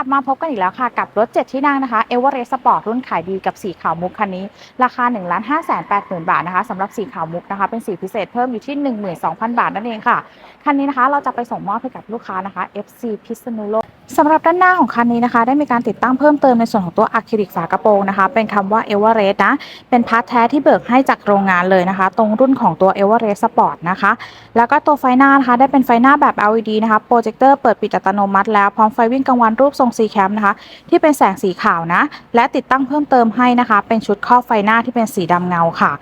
ลับมาพบกันอีกแล้วค่ะ กับรถ 7 ที่นั่งนะคะเอเวอเรสต์สปอร์ตรุ่นขายดีกับสีขาวมุกคันนี้ ราคา 1 5 8 0 0 0 0 บาทนะคะสำหรับสีขาวมุกนะคะ เป็นสีพิเศษเพิ่มอยู่ที่ 12,000 บาทนั่นเองค่ะ คันนี้นะคะเราจะไปส่งมอบให้กับลูกค้านะคะ FC พิษณุโลก สำหรับด้านหน้าของคันนี้นะคะ ได้มีการติดตั้งเพิ่มเติมในส่วนของตัวอะคริลิกฝากระโปรงนะคะ เป็นคำว่าเอเวอเรสต์นะ เป็นพาร์ทแท้ที่เบิกให้จากโรงงานเลยนะคะ ตรงรุ่นของตัวเอเวอเรสต์สปอร์ตนะคะ แล้วก็ตัวไฟหน้านะคะ ได้เป็นไฟหน้าแบบ LED นะคะ โปรเจคเตอร์เปิดปิดอัตโนมัติแล้ว พร้อมไฟวิ่งกลางวันรูปทรง C cam นะคะ ที่เป็นแสงสีขาวนะ และติดตั้งเพิ่มเติมให้นะคะ เป็นชุดครอบไฟหน้าที่เป็นสีดำเงาค่ะ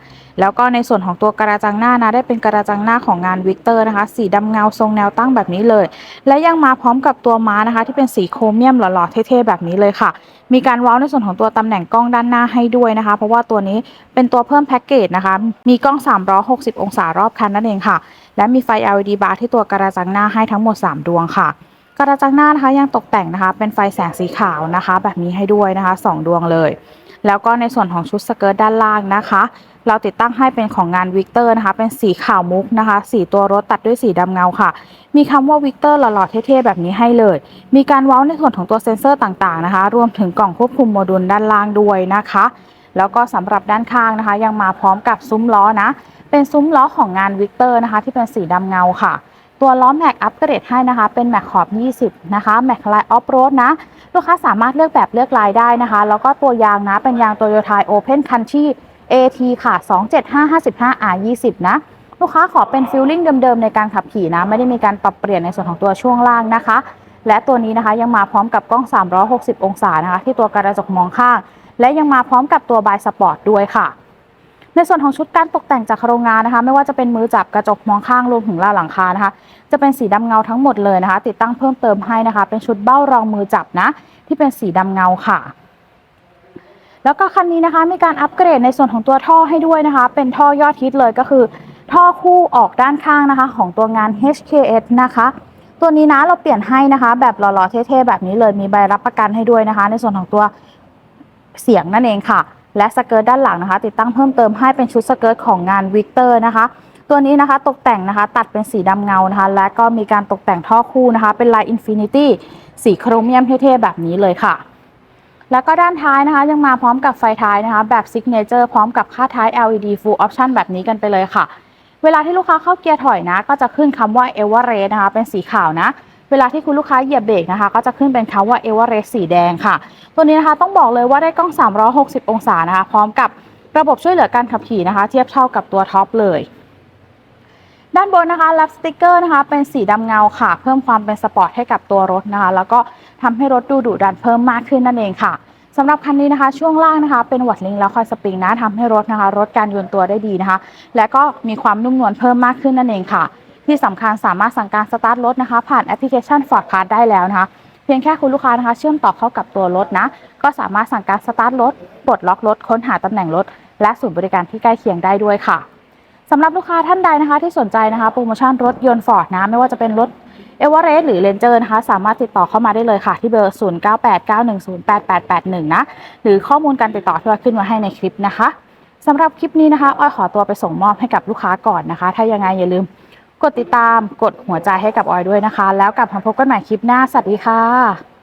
แล้วก็ในส่วนของตัวกระจังหน้านะได้เป็นกระจังหน้าของงานวิกเตอร์นะคะ สีดำเงาทรงแนวตั้งแบบนี้เลย และยังมาพร้อมกับตัวม้านะคะ ที่เป็นสีโครเมียมหล่อๆเท่ๆแบบนี้เลยค่ะ มีการว้าในส่วนของตัวตำแหน่งกล้องด้านหน้าให้ด้วยนะคะ เพราะว่าตัวนี้เป็นตัวเพิ่มแพ็กเกจนะคะ มีกล้อง 360 องศารอบคันนั่นเองค่ะ และมีไฟ LED บาร์ที่ตัวกระจังหน้าให้ทั้งหมด 3 ดวงค่ะกระจังหน้านะคะยังตกแต่งนะคะเป็นไฟแสงสีขาวนะคะ แบบนี้ให้ด้วยนะคะ 2 ดวงเลย แล้วก็ในส่วนของชุดสเกิร์ตด้านล่างนะคะ เราติดตั้งให้เป็นของงานวิกเตอร์นะคะ เป็นสีขาวมุกนะคะ สีตัวรถตัดด้วยสีดำเงาค่ะ มีคำว่าวิกเตอร์หล่อๆเท่ๆแบบนี้ให้เลย มีการเว้าในส่วนของตัวเซ็นเซอร์ต่างๆนะคะ รวมถึงกล่องควบคุมโมดูลด้านล่างด้วยนะคะ แล้วก็สำหรับด้านข้างนะคะ ยังมาพร้อมกับซุ้มล้อนะ เป็นซุ้มล้อของงานวิกเตอร์นะคะ ที่เป็นสีดำเงาค่ะตัวล้อแม็กอัปเกรดให้นะคะ เป็นแม็กขอบ 20 นะคะแม็กไลน์ออฟโรดนะ ลูกค้าสามารถเลือกแบบเลือกลายได้นะคะ แล้วก็ตัวยางนะ เป็นยางโตโยต้าโอเพนคันที่ AT ค่ะ 27555 R20 นะ ลูกค้าขอเป็นฟิลลิ่งเดิมๆ ในการขับขี่นะ ไม่ได้มีการปรับเปลี่ยนในส่วนของตัวช่วงล่างนะคะ และตัวนี้นะคะยังมาพร้อมกับกล้อง 360 องศานะคะ ที่ตัวกระจกมองข้าง และยังมาพร้อมกับตัวบายสปอร์ตด้วยค่ะในส่วนของชุดการตกแต่งจากโรงงานนะคะ ไม่ว่าจะเป็นมือจับกระจกมองข้างรวมถึงราวหลังคานะคะ จะเป็นสีดำเงาทั้งหมดเลยนะคะ ติดตั้งเพิ่มเติมให้นะคะ เป็นชุดเบ้ารองมือจับนะ ที่เป็นสีดำเงาค่ะ แล้วก็คันนี้นะคะมีการอัปเกรดในส่วนของตัวท่อให้ด้วยนะคะ เป็นท่อยอดฮิตเลยก็คือ ท่อคู่ออกด้านข้างนะคะ ของตัวงาน HKS นะคะตัวนี้นะเราเปลี่ยนให้นะคะ แบบหล่อๆเท่ๆแบบนี้เลยมีใบรับประกันให้ด้วยนะคะ ในส่วนของตัวเสียงนั่นเองค่ะ และสเกิร์ตด้านหลังนะคะ ติดตั้งเพิ่มเติมให้เป็นชุดสเกิร์ตของงานวิกเตอร์นะคะ ตัวนี้นะคะตกแต่งนะคะ ตัดเป็นสีดำเงานะคะ และก็มีการตกแต่งท่อคู่นะคะ เป็นลายอินฟินิตี้สีโครเมียมเท่ๆแบบนี้เลยค่ะ แล้วก็ด้านท้ายนะคะ ยังมาพร้อมกับไฟท้ายนะคะ แบบซิกเนเจอร์พร้อมกับค่าท้าย LED Full Option แบบนี้กันไปเลยค่ะ เวลาที่ลูกค้าเข้าเกียร์ถอยนะ ก็จะขึ้นคำว่า e v e r e s t นะคะ เป็นสีขาวนะเวลาที่คุณลูกค้าเหยียบเบรกนะคะ ก็จะขึ้นเป็นคำว่า e v e r e s t สีแดงค่ะ ตัวนี้นะคะต้องบอกเลยว่าได้กล้อง 360 องศานะคะ พร้อมกับระบบช่วยเหลือการขับขี่นะคะ เทียบเท่ากับตัวท็อปเลย ด้านบนนะคะรับสติกเกอร์นะคะเป็นสีดำเงาค่ะ เพิ่มความเป็นสปอร์ตให้กับตัวรถนะคะ แล้วก็ทำให้รถดูดุดันเพิ่มมากขึ้นนั่นเองค่ะสำหรับคันนี้นะคะ ช่วงล่างนะคะ เป็นวัดลิงแล้วคอยสปริงนะทำให้รถนะคะรถการโยนตัวได้ดีนะคะ และก็มีความนุ่มนวลเพิ่มมากขึ้นนั่นเองค่ะ ที่สำคัญสามารถสั่งการสตาร์ทรถนะคะ ผ่านแอปพลิเคชัน Ford Pass ได้แล้วนะคะเพียงแค่คุณลูกค้านะคะ เชื่อมต่อเข้ากับตัวรถนะ ก็สามารถสั่งการสตาร์ทรถปลดล็อกรถค้นหาตำแหน่งรถและศูนย์บริการที่ใกล้เคียงได้ด้วยค่ะ สำหรับลูกค้าท่านใดนะคะ ที่สนใจนะคะ โปรโมชั่นรถยนต์ฟอร์ดนะ ไม่ว่าจะเป็นรถเอเวอเรสต์หรือเลนเจอร์นะคะ สามารถติดต่อเข้ามาได้เลยค่ะ ที่เบอร์ 0989108881 นะ หรือข้อมูลการติดต่อที่เราขึ้นมาให้ในคลิปนะคะสำหรับคลิปนี้นะคะ อ้อยขอตัวไปส่งมอบให้กับลูกค้าก่อนนะคะ ถ้ายังไงอย่าลืมกดติดตามกดหัวใจให้กับออยด้วยนะคะ แล้วกลับมาพบกันใหม่คลิปหน้าสวัสดีค่ะ